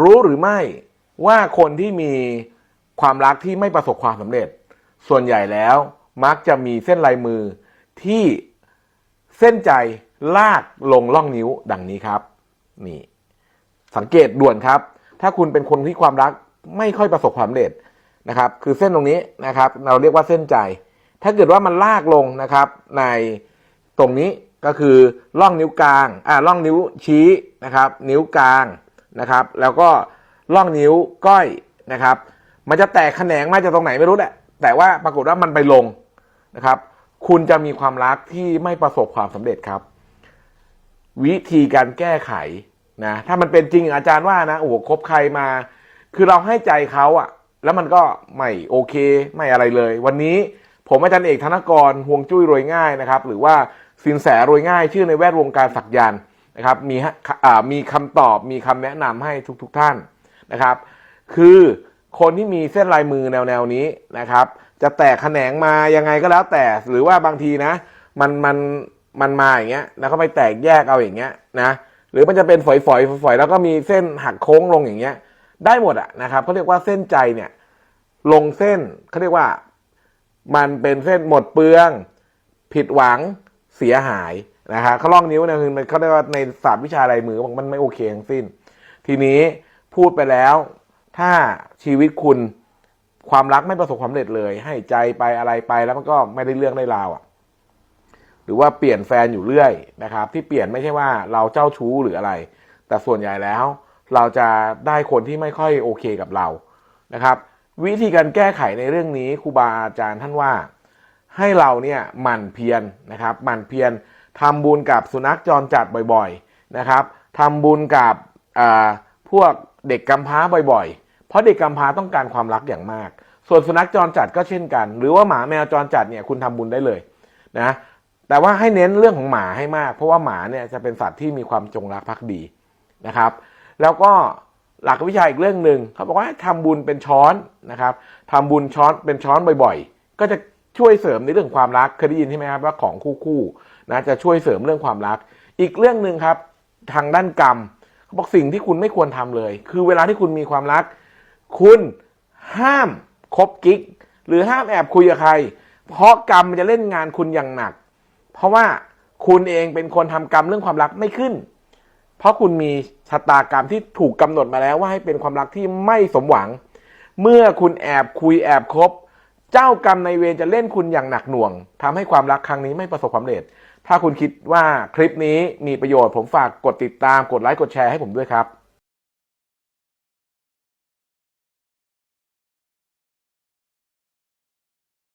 รู้หรือไม่ว่าคนที่มีความรักที่ไม่ประสบความสำเร็จ ส่วนใหญ่แล้วมักจะมีเส้นลายมือที่เส้นใจลากลงล่องนิ้วดังนี้ครับ นี่ สังเกตด่วนครับ ถ้าคุณเป็นคนที่ความรักไม่ค่อยประสบความสำเร็จนะครับ คือเส้นตรงนี้นะครับ เราเรียกว่าเส้นใจ ถ้าเกิดว่ามันลากลงนะครับ ในตรงนี้ก็คือล่องนิ้วกลางอ่าล่องนิ้วชี้นะครับ นิ้วกลาง นะครับ แล้วก็ล่องนิ้วก้อยนะครับ มันจะแตกแขนงมาจากตรงไหนไม่รู้แหละ แต่ว่าปรากฏว่ามันไปลงนะครับ คุณจะมีความรักที่ไม่ประสบความสำเร็จครับ วิธีการแก้ไขนะถ้ามันเป็นจริงอาจารย์ว่านะโอ้โหคบใครมา คือเราให้ใจเขาอะแล้วมันก็ไม่โอเคไม่อะไรเลย วันนี้ผมอาจารย์เอกธนกรห่วงจุ้ยรวยง่ายนะครับ หรือว่าสินแสรวยง่าย ชื่อในแวดวงการสักยันต์ นะครับมีมีคำตอบมีคำแนะนำให้ทุกๆทท่านนะครับ คือคนที่มีเส้นลายมือแนวแนวนี้นะครับ จะแตกแขนงมายังไงก็แล้วแต่หรือว่าบางทีนะ มันมันมันมาอย่างเงี้ยแล้วก็ไปแตกแยกเอาอย่างเงี้ยนะหรือมันจะเป็นฝอยๆฝอยแล้วก็มีเส้นหักโค้งลงอย่างเงี้ย ได้หมดอะนะครับเขาเรียกว่าเส้นใจเนี่ยลงเส้นเขาเรียกว่า มันเป็นเส้นหมดเปลือง ผิดหวังเสียหาย นะครับเขาล่องนิ้วเนี่ยคือมันเขาเรียกว่าในศาสตร์วิชาลายมือบอกมันไม่โอเคทั้งสิ้น ทีนี้พูดไปแล้ว ถ้าชีวิตคุณความรักไม่ประสบความสำเร็จเลย ให้ใจไปอะไรไปแล้วมันก็ไม่ได้เรื่องได้ราวอะหรือว่าเปลี่ยนแฟนอยู่เรื่อยนะครับ ที่เปลี่ยนไม่ใช่ว่าเราเจ้าชู้หรืออะไร แต่ส่วนใหญ่แล้ว เราจะได้คนที่ไม่ค่อยโอเคกับเรานะครับ วิธีการแก้ไขในเรื่องนี้ครูบาอาจารย์ท่านว่า ให้เราเนี่ยหมั่นเพียรนะครับหมั่นเพียร ทำบุญกับสุนัขจรจัดบ่อยๆนะครับทำบุญกับพวกเด็กกำพร้าบ่อยๆ เพราะเด็กกำพร้าต้องการความรักอย่างมาก ส่วนสุนัขจรจัดก็เช่นกัน หรือว่าหมาแมวจรจัดเนี่ยคุณทำบุญได้เลยนะแต่ว่าให้เน้นเรื่องของหมาให้มาก เพราะว่าหมาเนี่ยจะเป็นสัตว์ที่มีความจงรักภักดีนะครับ แล้วก็หลักวิชาอีกเรื่องหนึ่งเขาบอกว่าให้ทำบุญเป็นช้อนนะครับทำบุญช้อนเป็นช้อนบ่อยๆ ก็จะช่วยเสริมในเรื่องความรักเคยได้ยินใช่ไหมครับว่าของคู่คู่ นะจะช่วยเสริมเรื่องความรัก อีกเรื่องหนึ่งครับ ทางด้านกรรมเขาบอกสิ่งที่คุณไม่ควรทำเลย คือเวลาที่คุณมีความรัก คุณห้ามคบกิ๊ก หรือห้ามแอบคุยกับใคร เพราะกรรมมันจะเล่นงานคุณอย่างหนัก เพราะว่าคุณเองเป็นคนทำกรรมเรื่องความรักไม่ขึ้น เพราะคุณมีชะตากรรมที่ถูกกำหนดมาแล้วว่าให้เป็นความรักที่ไม่สมหวัง เมื่อคุณแอบคุยแอบคบ เจ้ากรรมในเวรจะเล่นคุณอย่างหนักหน่วงทำให้ความรักครั้งนี้ไม่ประสบความสำเร็จ ถ้าคุณคิดว่าคลิปนี้มีประโยชน์ผมฝากกดติดตามกดไลค์กดแชร์ให้ผมด้วยครับ